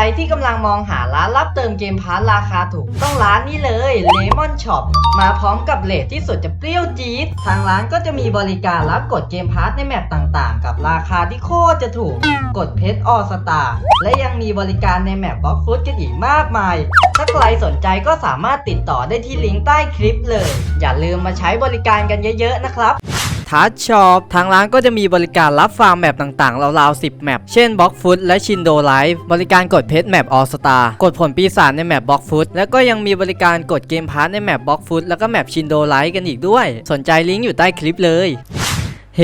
รที่กำลังมองหาร้านรับเติมเกมพาร์ทราคาถูก ต้องร้านนี้เลย Lemon Shop มาพร้อมกับเลทที่สุดจะเปรี้ยวจี๊ดทางร้านก็จะมีบริการรับกดเกมพาร์ทในแมปต่างๆ กับราคาที่โคตรจะถูก กดเพชรออสตาและยังมีบริการในแมปบล็อกฟุตกันอีกมากมาย ถ้าใครสนใจก็สามารถติดต่อได้ที่ลิงก์ใต้คลิปเลย อย่าลืมมาใช้บริการกันเยอะ ๆ นะครับ ทัชช็อปทางร้านก็จะมีบริการรับฟาร์มแมปต่างๆ ราวๆ 10 แมป เช่นบล็อกฟุตและชินโดไลฟ์บริการกดเพชรแมปออสตากดผลปีศาจในแมปบล็อกฟุตแล้วก็ยังมีบริการกดเกมพาร์ทในแมปบล็อกฟุตแล้วก็แมปชินโดไลฟ์กันอีกด้วย สนใจลิงก์อยู่ใต้คลิปเลย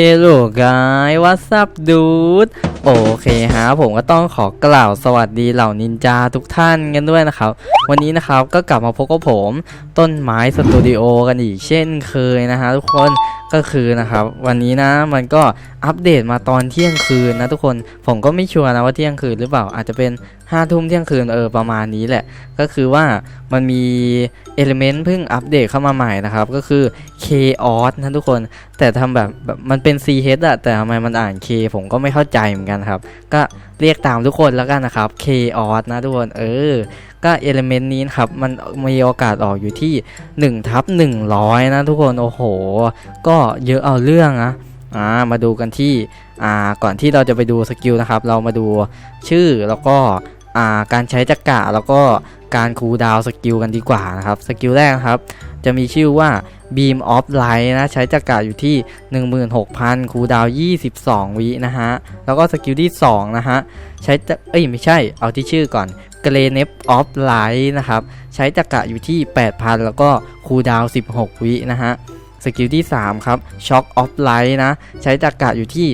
Hello guys what's up dude โอเคฮะผมก็ต้องขอกล่าวสวัสดีเหล่านินจาทุกท่านกันด้วยนะครับ วันนี้นะครับก็กลับมาพบกับผมต้นไม้สตูดิโอกันอีกเช่นเคยนะฮะทุกคนก็คือนะครับ วันนี้นะมันก็อัปเดตมาตอนเที่ยงคืนนะทุกคนผมก็ไม่ชัวร์นะว่าเที่ยงคืนหรือเปล่าอาจจะเป็น ห้าทุ่มเที่ยงคืนเออประมาณนี้แหละ ก็คือว่ามันมีเอลิเมนต์เพิ่งอัปเดตเข้ามาใหม่นะครับ ก็คือ Chaos นะทุกคน แต่ทำแบบแบบมันเป็น CH อะแต่ทำไมมันอ่าน K ผมก็ไม่เข้าใจเหมือนกันครับ ก็เรียกตามทุกคนแล้วกันนะครับ Chaos นะทุกคน เออ ก็เอลิเมนต์นี้นครับ มันมีโอกาสออกอยู่ที่1ทับ100 นะทุกคน โอ้โห ก็เยอะเอาเรื่องนะอ่ามาดูกันที่อ่าก่อนที่เราจะไปดูสกิลนะครับ เรามาดูชื่อแล้วก็ การใช้จักระแล้วก็การคูลดาวสกิลกันดีกว่านะครับสกิลแรกครับ จะมีชื่อว่า Beam of Light นะ ใช้จักระอยู่ที่ 16,000 คูลดาว 22 วินะฮะ แล้วก็สกิลที่ 2 นะฮะ ใช้จะเอ้ย ไม่ใช่เอาที่ชื่อก่อน g r e n e p of Light นะครับ ใช้จักระอยู่ที่ 8,000 แล้วก็คูลดาว 16 วินะฮะ สกิลที่ 3 ครับ Shock of Light นะ ใช้จักระอยู่ที่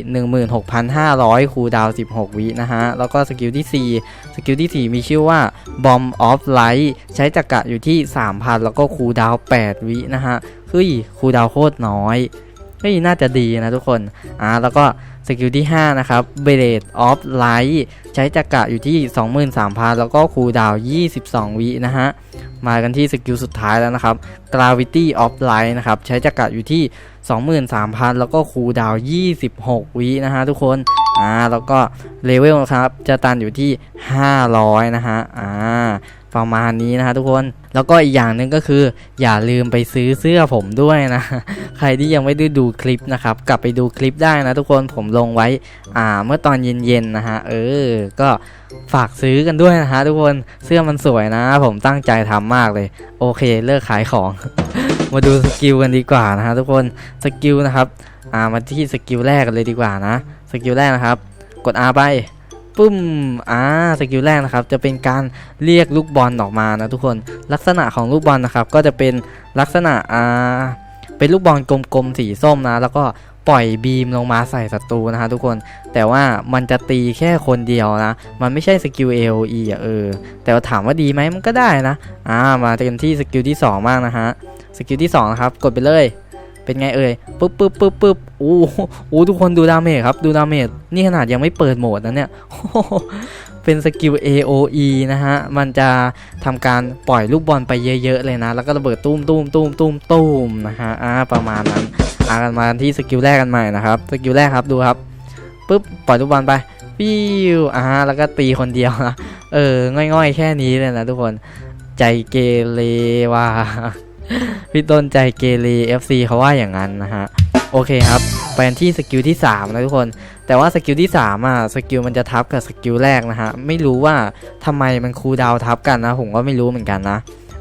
16,500 คูดาว 16 วินะฮะ แล้วก็สกิลที่ 4 สกิลที่ 4 มีชื่อว่า Bomb of Light ใช้จักระอยู่ที่ 3,000 แล้วก็คูดาว 8 วินะฮะเฮ้ยคูดาวโคตรน้อยเฮ้ยน่าจะดีนะทุกคนอ่าแล้วก็ สกิลที่ 5 นะครับ Blade of Light ใช้จักระอยู่ที่ 23,000 แล้วก็คูลดาว22 วินะฮะ มากันที่สกิลสุดท้ายแล้วนะครับ Gravity of Light นะครับ ใช้จักระอยู่ที่ 23,000 แล้วก็คูลดาว26 วินะฮะทุกคน อ่า แล้วก็เลเวลนะครับ จะตันอยู่ที่ 500 นะฮะ อ่า ประมาณนี้นะฮะทุกคน แล้วก็อีกอย่างหนึ่งก็คือ อย่าลืมไปซื้อเสื้อผมด้วยนะ ใครที่ยังไม่ได้ดูคลิปนะครับ กลับไปดูคลิปได้นะทุกคนผมลงไว้อ่าเมื่อตอนเย็นๆนะฮะ เออ ก็ฝากซื้อกันด้วยนะฮะทุกคนเสื้อมันสวยนะ ผมตั้งใจทำมากเลย โอเคเลิกขายของ มาดูสกิลกันดีกว่านะฮะทุกคนสกิลนะครับอ่ามาที่สกิลแรกกันเลยดีกว่านะสกิลแรกนะครับ กด R ไป ปุ้ม อ่า สกิลแรกนะครับ จะเป็นการเรียกลูกบอลออกมานะทุกคน ลักษณะของลูกบอลนะครับ ก็จะเป็นลักษณะ อ่า เป็นลูกบอลกลมๆ สีส้มนะ แล้วก็ปล่อยบีมลงมาใส่ศัตรูนะฮะทุกคน แต่ว่ามันจะตีแค่คนเดียวนะ มันไม่ใช่สกิล AOE อะเออ แต่ว่าถามว่าดีไหมมันก็ได้นะ อ่า มากันที่สกิลที่สองบ้างนะฮะ สกิลที่สองนะครับ กดไปเลย เป็นไงเอ่ยปึ๊บปึ๊บปึ๊บปึ๊บโอ้โหทุกคนดูดาเมจครับ ดูดาเมจ นี่ขนาดยังไม่เปิดโหมดนะเนี่ย เป็นสกิล AOE นะฮะ มันจะทำการปล่อยลูกบอลไปเยอะ ๆ เลยนะ แล้วก็ระเบิดตุ้มตุ้มตุ้มตุ้มตุ้มนะฮะ อ่า ประมาณนั้น อ่ากันมาที่สกิลแรกกันใหม่นะครับ สกิลแรกครับ ดูครับ ปึ๊บ ปล่อยลูกบอลไปฟิวอ่า แล้วก็ตีคนเดียวนะ เออ ง่อยๆ แค่นี้เลยนะทุกคน ใจเกเรว่า พี่ต้นใจเกเร FC เขาว่าอย่างนั้นนะฮะ โอเคครับไปที่สกิลที่ 3 นะทุกคน แต่ว่าสกิลที่ 3 อะ สกิลมันจะทับกับสกิลแรกนะฮะ ไม่รู้ว่าทำไมมันคูดาวทับกันนะ ผมก็ไม่รู้เหมือนกันนะ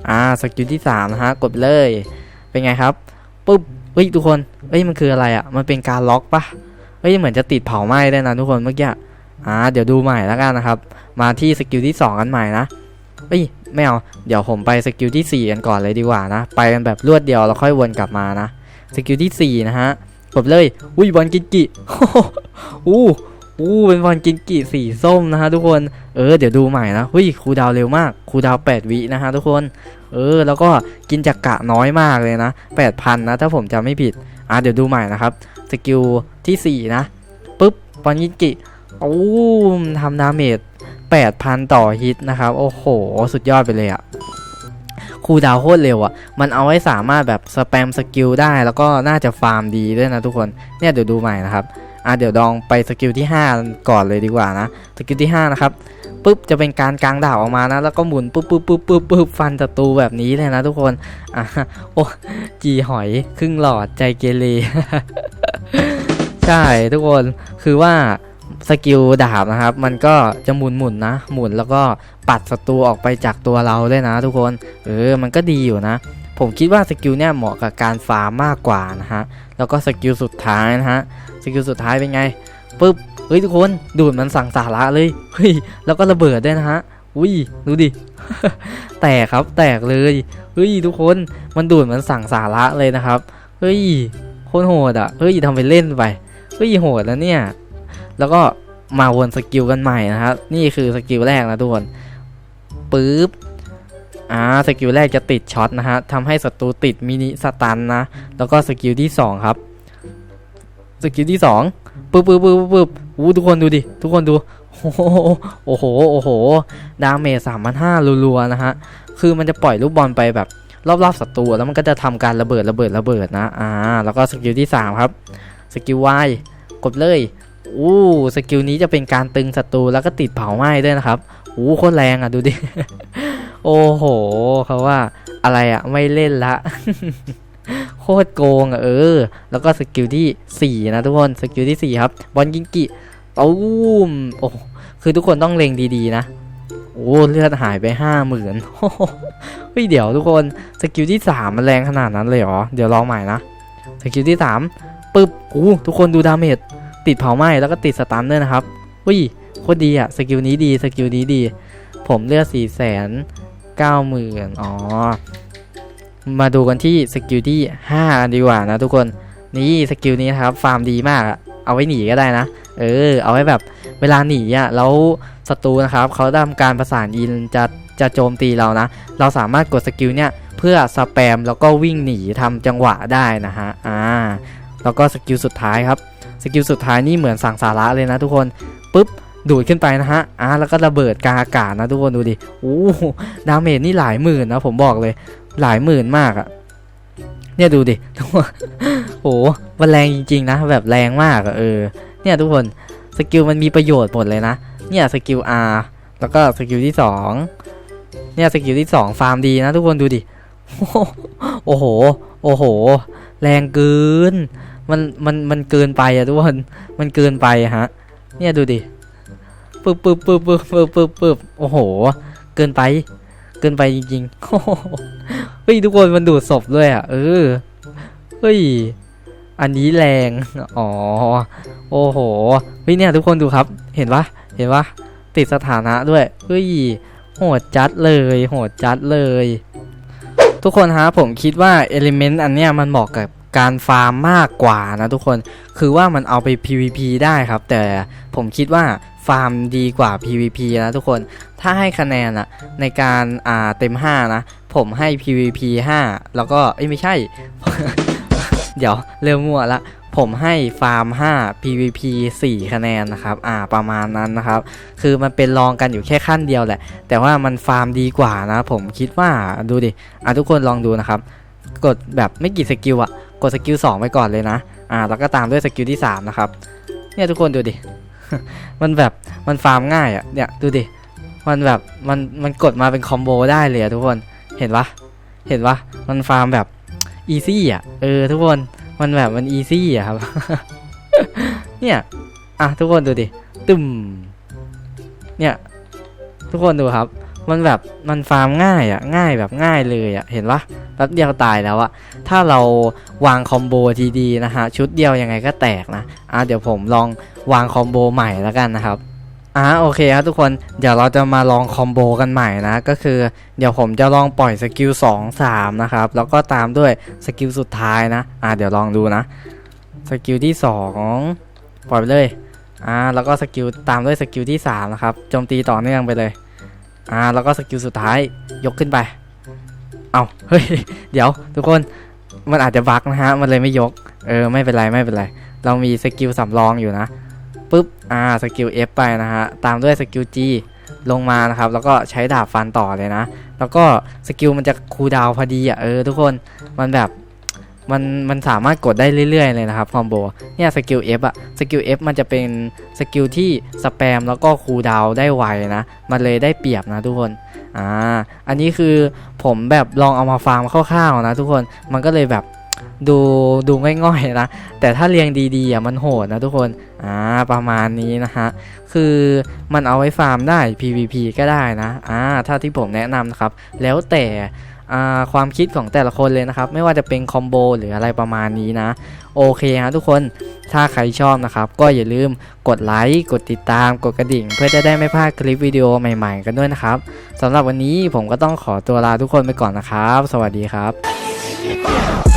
อ่า สกิลที่3นะฮะ กดเลย เป็นไงครับ ปุ๊บเฮ้ยทุกคนเฮ้ยมันคืออะไรอะ มันเป็นการล็อกปะเฮ้ยเหมือนจะติดเผาไหม้ได้นะทุกคนเมื่อกี้ อ่า เดี๋ยวดูใหม่แล้วกันนะครับ มาที่สกิลที่ 2 กันใหม่นะ เฮ้ย ไม่เอา เดี๋ยวผมไปสกิลที่ 4 กันก่อนเลยดีกว่านะ ไปกันแบบรวดเดียวแล้วค่อยวนกลับมานะ สกิลที่ 4 นะฮะกดเลย อุ้ยบอลกินกิอู้อู้เป็นบอลกินกิสีส้มนะฮะทุกคน เออ เดี๋ยวดูใหม่นะหุ้ยครูดาวเร็วมากครูดาว 8 วินะฮะทุกคน เออ แล้วก็กินจักกะน้อยมากเลยนะ 8,000 นะ ถ้าผมจำไม่ผิด อะ เดี๋ยวดูใหม่นะครับ สกิลที่ 4 นะ ปุ๊บบอลกินกิอู้ทำดาเมจ 8,000 ต่อฮิตนะครับ โอ้โห สุดยอดไปเลยอะคูดาวโคตรเร็วอะมันเอาไว้สามารถแบบสแปมสกิลได้แล้วก็น่าจะฟาร์มดีด้วยนะทุกคน เนี่ยเดี๋ยวดูใหม่นะครับ อะเดี๋ยวลองไปสกิลที่ 5 ก่อนเลยดีกว่านะ สกิลที่ 5 นะครับปุ๊บจะเป็นการกลางดาบออกมานะ แล้วก็หมุนปุ๊บปุ๊บปุ๊บปุ๊บปุ๊บฟันศัตรูแบบนี้เลยนะทุกคน อะโอ้จีหอยครึ่งหลอดใจเกเรใช่ทุกคนคือว่า สกิลดาบนะครับ มันก็จะหมุนหมุนนะ หมุนแล้วก็ปัดศัตรูออกไปจากตัวเราด้วยนะทุกคน เออ มันก็ดีอยู่นะ ผมคิดว่าสกิลเนี่ยเหมาะกับการฟาร์มมากกว่านะฮะ แล้วก็สกิลสุดท้ายนะฮะ สกิลสุดท้ายเป็นไงปุ๊บ เฮ้ยทุกคน ดูดมันสั่งสาระเลย เฮ้ย แล้วก็ระเบิดด้วยนะฮะ อุ้ย ดูดิ แตกครับ แตกเลย เฮ้ยทุกคน มันดูดมันสั่งสาระเลยนะครับ เฮ้ย โคตรโหดอะ เฮ้ยทำไปเล่นไป เฮ้ยโหดแล้วเนี่ย แล้วก็มาวนสกิลกันใหม่นะครับ นี่คือสกิลแรกนะทุกคนปึ๊บอ่าสกิลแรกจะติดช็อตนะฮะทำให้ศัตรูติดมินิสตันนะ แล้วก็สกิลที่สองครับ สกิลที่สองปึ๊บปึ๊บปึ๊บปึ๊บอู้ทุกคนดูดิ ทุกคนดู โอ้โห โอ้โห โอ้โห ดาเมจสามพันห้ารัวๆ นะฮะ คือมันจะปล่อยลูกบอลไปแบบรอบๆศัตรูแล้วมันก็จะทำการระเบิดระเบิดระเบิดนะ อ่า แล้วก็สกิลที่สามครับ สกิล Y กดเลย อู้สกิลนี้จะเป็นการตึงศัตรูแล้วก็ติดเผาไหม้ด้วยนะครับอู้โคตรแรงอะดูดิ โอ้โหเขาว่าอะไรอะไม่เล่นละ โคตรโกงอะเออ แล้วก็สกิลที่ 4 นะทุกคนสกิลที่ 4 ครับ บอลยิงกิตูมโอ้คือทุกคนต้องเล็งดีๆนะ โอ้เลือดหายไปห้าหมื่นเฮ้ยเดี๋ยวทุกคนสกิลที่3มันแรงขนาดนั้นเลยเหรอ เดี๋ยวลองใหม่นะ สกิลที่3ปึ๊บอู้ทุกคนดูดาเมจ ติดเผาไหม้แล้วก็ติดสตันด้วยนะครับอุ้ยโคตรดีอะสกิลนี้ดีสกิลนี้ดี ผมเลือก4 9 0 0 0 0อ๋อ มาดูกันที่สกิลที่5กันดีกว่านะทุกคนนี่สกิลนี้นะครับฟาร์มดีมากอะเอาไว้หนีก็ได้นะ เออ เอาไว้แบบเวลาหนีอะแล้วศัตรูนะครับเขาทำการประสานยินจะจะโจมตีเรานะ เราสามารถกดสกิลเนี่ยเพื่อสแปมแล้วก็วิ่งหนีทำจังหวะได้นะฮะอ่าแล้วก็สกิลสุดท้ายครับ สกิลสุดท้ายนี่เหมือนสั่งสาระเลยนะทุกคนปุ๊บดูดขึ้นไปนะฮะ อ่าแล้วก็ระเบิดกาอากาศนะทุกคนดูดิโอ้ดาเมจนี่หลายหมื่นนะผมบอกเลย หลายหมื่นมากอะเนี่ยดูดิทุกคนโอ้มันแรงจริงๆนะ แบบแรงมากอะเออ เนี่ยทุกคนสกิลมันมีประโยชน์หมดเลยนะ เนี่ยสกิล R แล้วก็สกิลที่สองเนี่ยสกิลที่สองฟาร์มดีนะทุกคนดูดิ โอ้โห โอ้โห แรงเกิน มันมันมันเกินไปอะทุกคน มันเกินไปฮะ เนี่ยดูดิปึ๊บปึ๊บปึ๊บปึ๊บปึ๊บปึ๊บปึ๊บโอ้โห เกินไป เกินไปจริงๆเฮ้ยทุกคนมันดูดศพด้วยอะ เออ เฮ้ย อันนี้แรง อ๋อ โอ้โห เฮ้ยเนี่ยทุกคนดูครับ เห็นปะเห็นปะติดสถานะด้วย เฮ้ย โหดจัดเลย โหดจัดเลย ทุกคนฮะผมคิดว่าเอลิเมนต์อันเนี้ยมันเหมาะกับ การฟาร์มมากกว่านะทุกคน คือว่ามันเอาไป PVP ได้ครับ แต่ผมคิดว่าฟาร์มดีกว่า PVP นะทุกคน ถ้าให้คะแนนอะในการอ่าเต็ม 5 นะ ผมให้ PVP 5 แล้วก็เอ้ยไม่ใช่ เดี๋ยวเริ่มมั่วละ ผมให้ฟาร์ม 5 PVP 4 คะแนนนะครับ อ่าประมาณนั้นนะครับ คือมันเป็นรองกันอยู่แค่ขั้นเดียวแหละ แต่ว่ามันฟาร์มดีกว่านะ ผมคิดว่าดูดิ อะทุกคนลองดูนะครับ กดแบบไม่กี่สกิลอะ กดสกิล2ไปก่อนเลยนะ อ่า แล้วก็ตามด้วยสกิลที่ 3 นะครับ เนี่ยทุกคนดูดิ มันแบบ มันฟาร์มง่ายอะเนี่ยดูดิ มันแบบ มัน มันกดมาเป็นคอมโบได้เลยอะทุกคน เห็นปะเห็นปะมันฟาร์มแบบอีซี่อะ เออทุกคน มันแบบมันอีซี่อะครับ เนี่ย อะทุกคนดูดิ ตึมเนี่ย ทุกคนดูครับ มันแบบมันฟาร์มง่ายอะง่ายแบบง่ายเลยอะเห็นปะแป๊บเดียวตายแล้วอะถ้าเราวางคอมโบดีๆนะฮะชุดเดียวยังไงก็แตกนะอะเดี๋ยวผมลองวางคอมโบใหม่แล้วกันนะครับอ่าโอเคครับทุกคนเดี๋ยวเราจะมาลองคอมโบกันใหม่นะก็คือเดี๋ยวผมจะลองปล่อยสกิล2 3นะครับแล้วก็ตามด้วยสกิลสุดท้ายนะอ่าเดี๋ยวลองดูนะสกิลที่ 2 ปล่อยไปเลยอ่าแล้วก็สกิลตามด้วยสกิลที่3นะครับโจมตีต่อเนื่องไปเลย อ่าแล้วก็สกิลสุดท้ายยกขึ้นไป เอาเฮ้ย เดี๋ยว ทุกคนมันอาจจะบั๊กนะฮะ มันเลยไม่ยก เออ ไม่เป็นไร ไม่เป็นไร เรามีสกิลสำรองอยู่นะ ปุ๊บ อ่า สกิล F ไปนะฮะ ตามด้วยสกิล G ลงมานะครับ แล้วก็ใช้ดาบฟันต่อเลยนะ แล้วก็สกิลมันจะคูลดาวพอดีอะ เออ ทุกคน มันแบบ มันมันสามารถกดได้เรื่อยๆเลยนะครับคอมโบเนี่ยสกิล F อะสกิล F มันจะเป็นสกิลที่สแปมแล้วก็คูลดาวได้ไวนะ มันเลยได้เปรียบนะทุกคนอ่าอันนี้คือผมแบบลองเอามาฟาร์มคร่าวๆนะทุกคนมันก็เลยแบบ ดูดูง่อยๆนะแต่ถ้าเรียงดีๆอะมันโหดนะทุกคนอ่าประมาณนี้นะฮะคือมันเอาไว้ฟาร์มได้ PVP ก็ได้นะอ่าถ้าที่ผมแนะนำนะครับ แล้วแต่อ่าความคิดของแต่ละคนเลยนะครับ ไม่ว่าจะเป็นคอมโบหรืออะไรประมาณนี้นะ โอเคฮะทุกคนถ้าใครชอบนะครับ ก็อย่าลืมกดไลค์กดติดตามกดกระดิ่ง เพื่อจะได้ไม่พลาดคลิปวิดีโอใหม่ๆ กันด้วยนะครับสำหรับวันนี้ผมก็ต้องขอตัวลาทุกคนไปก่อนนะครับ สวัสดีครับ